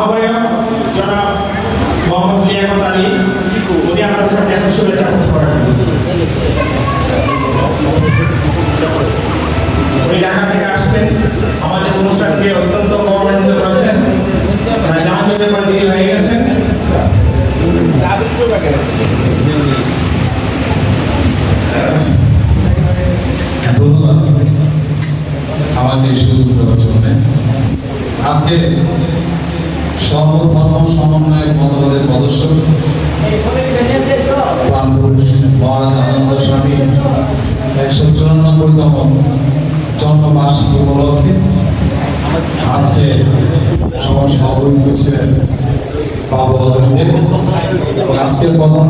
আহ্বায়ক জনাব মোহাম্মদ লিয়াকত আলী, উনি আপনাদের সাথে করেন। উনি ঢাকা থেকে আসছেন। আমাদের অনুষ্ঠানকে অত্যন্ত গৌরবান্বিত করেছেন। মানে জাহাজের ব্যাপারে দিয়ে হয়ে গেছেন। ধন্যবাদ। আমাকে দেওয়ার আজকে সর্বধর্ম সমন্বয় মতবাদের মহারাজ আনন্দ স্বামী একশো আজকের প্রধান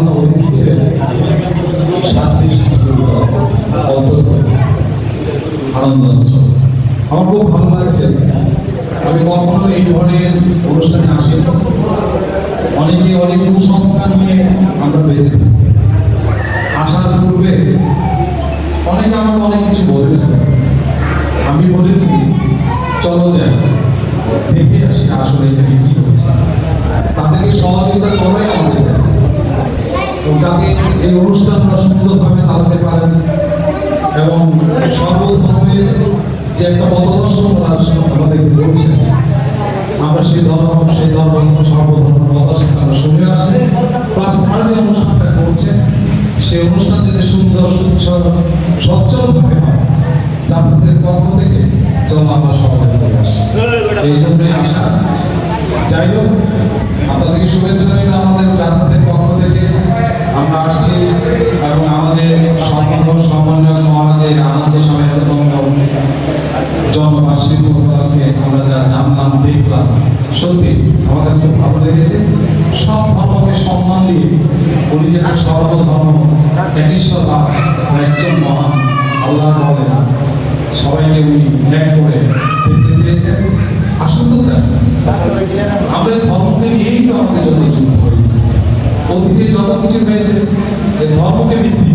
আনন্দ আমার খুব ভালো লাগছে আমি কখনো এই ধরনের অনুষ্ঠানে আসি না। অনেকে অনেক কুসংস্কার নিয়ে আমরা বেঁচে থাকি আসার পূর্বে অনেকে আমাকে অনেক কিছু বলেছে আমি বলেছি, চলো যাই। দেখে আসি আসলে এখানে কি হচ্ছে। তাদেরকে সহযোগিতা করাই আমাদের যাতে এই অনুষ্ঠানটা সুন্দরভাবে চালাতে পারেন এবং সর্বধর্মের যে একটা পদদর্শ আমাদের বলছেন, আমরা সেই ধর্ম সেই ধর্ম সর্বধর্ম পদদর্শ আমরা শুনে আসি। প্লাস আপনারা যে অনুষ্ঠানটা করছেন, সেই অনুষ্ঠান যদি সুন্দর, সুচ্ছল, সচ্ছলভাবে হয় চলো আমরা সবাই করে আসি এই জন্যই আসা। যাই হোক, আপনাদেরকে শুভেচ্ছা রইল আমাদের জাসাদের পক্ষ থেকে। আমরা আসছি এবং আমাদের সংগঠন সমন্বয় মহারাজের আনন্দ সহায়তম জন্মবার্ষিকী উপলক্ষে আমরা যা জানলাম, দেখলাম, সত্যি আমার কাছে খুব ভালো লেগেছে। সব ধর্মকে সম্মান দিয়ে উনি যে এক সর্বধর্ম একঈশ্বর লাভ একজন মহান, আল্লাহর অতীতে যত কিছু হয়েছে এই ধর্মকে ভিত্তি।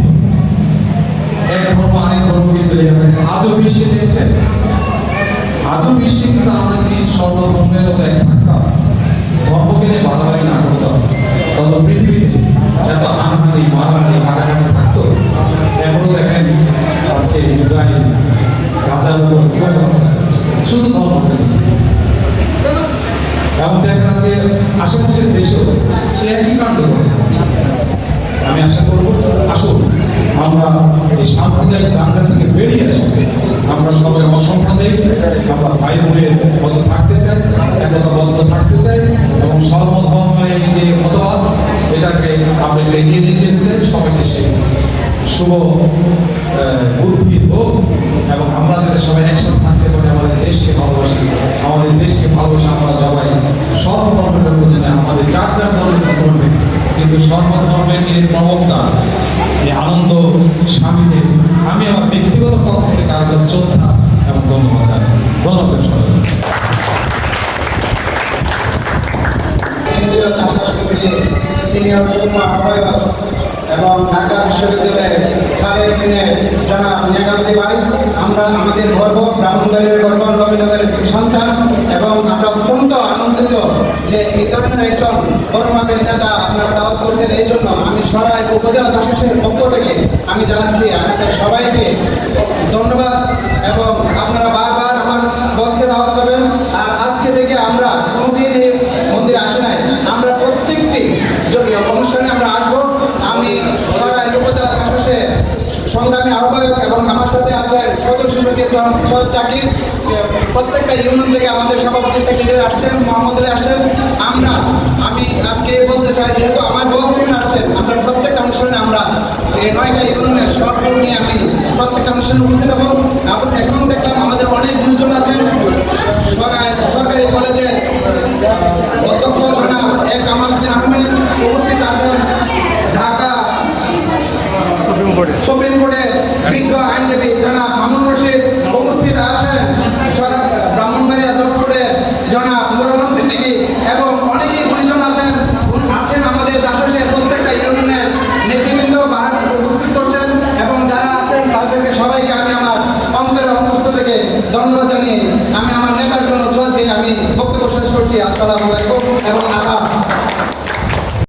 এক ধর্ম আরেক ধর্মকে চলে যাবে আদৌ বিশ্বে দেখছেন আজও বিশ্বে কিন্তু আমরা আমরা সবাই অসাম্প্রদায়িক আমরা ভাই বোনের মতো থাকতে চাই একতাবদ্ধ থাকতে চাই এবং সর্বধর্মের যে মতবাদ এটাকে আমরা এগিয়ে নিয়ে যেতে চাই সবাইকে সেই শুভ বুদ্ধি হোক এবং আমরা যাতে সবাই একসাথে থাকতে পারি আমাদের দেশকে ভালোবাসি আমাদের দেশকে ভালোবাসি আমরা সবাই সর্বধর্মের প্রতি না, আমাদের চার চার ধর্মের করবে কিন্তু সর্বধর্মের যে প্রবক্তা এই আনন্দ স্বামীকে আমি আমার ব্যক্তিগত পক্ষ থেকে কাছে শ্রদ্ধা এবং ধন্যবাদ জানাই। ধন্যবাদ সিনিয়র এবং ঢাকা বিশ্ববিদ্যালয়ের নেগামতি ভাই আমরা আমাদের গর্ব ব্রাহ্মণবাড়ির গর্ব, নবীনগরের সন্তান এবং আমরা অত্যন্ত আনন্দিত যে এই ধরনের একজন কর্মাবের নেতা আপনারা করছেন এই জন্য আমি সরাই উপজেলা প্রশাসনের পক্ষ থেকে আমি জানাচ্ছি আপনাদের সবাইকে ধন্যবাদ এবং আপনারা বারবার আমার বসকে দাওয়াত করবেন। আর আজকে থেকে আমরা কোনোদিন এই মন্দিরে আসে নাই। আমরা প্রত্যেকটি অনুষ্ঠানে আমরা আসব, আমি সরাই উপজেলা প্রশাসনের সংগ্রামী আহ্বায়ক এবং আমার সাথে আছেন সদস্য সৈয়দ জাকির। প্রত্যেকটা ইউনিয়ন থেকে আমাদের সভাপতি সেক্রেটারি আসছেন মোহাম্মদ আসছেন। আমরা, আমি আজকে বলতে চাই, যেহেতু আমার বস এখানে আসছেন আমরা প্রত্যেকটা অনুষ্ঠানে আমরা এই নয়টা ইউনিয়নের সরকার নিয়ে আমি প্রত্যেকটা অনুষ্ঠানে উপস্থিত হব। এবং এখন দেখলাম আমাদের অনেক গুরুজন আছেন। সরকারি কলেজের কলেজে অধ্যক্ষ জনাব এক আমার আহমেদ উপস্থিত আছেন ঢাকা সুপ্রিম কোর্টের বিজ্ঞ আইনজীবী জনাব মামুন রশিদ উপস্থিত আছেন সর- ব্রাহ্মণবাড়িয়া দশ কোর্টের জনাব মুরারম সিদ্দিকী এবং অনেকেই গুণীজন আছেন আছেন আমাদের দাসের প্রত্যেকটা ইউনিয়নের নেতৃবৃন্দ বাহার উপস্থিত করছেন এবং যারা আছেন তাদেরকে সবাইকে আমি আমার অন্তরের অন্তস্থ থেকে ধন্যবাদ জানিয়ে আমি আমার নেতার জন্য দোয়া চেয়ে আমি বক্তব্য শেষ করছি আসসালামু আলাইকুম এবং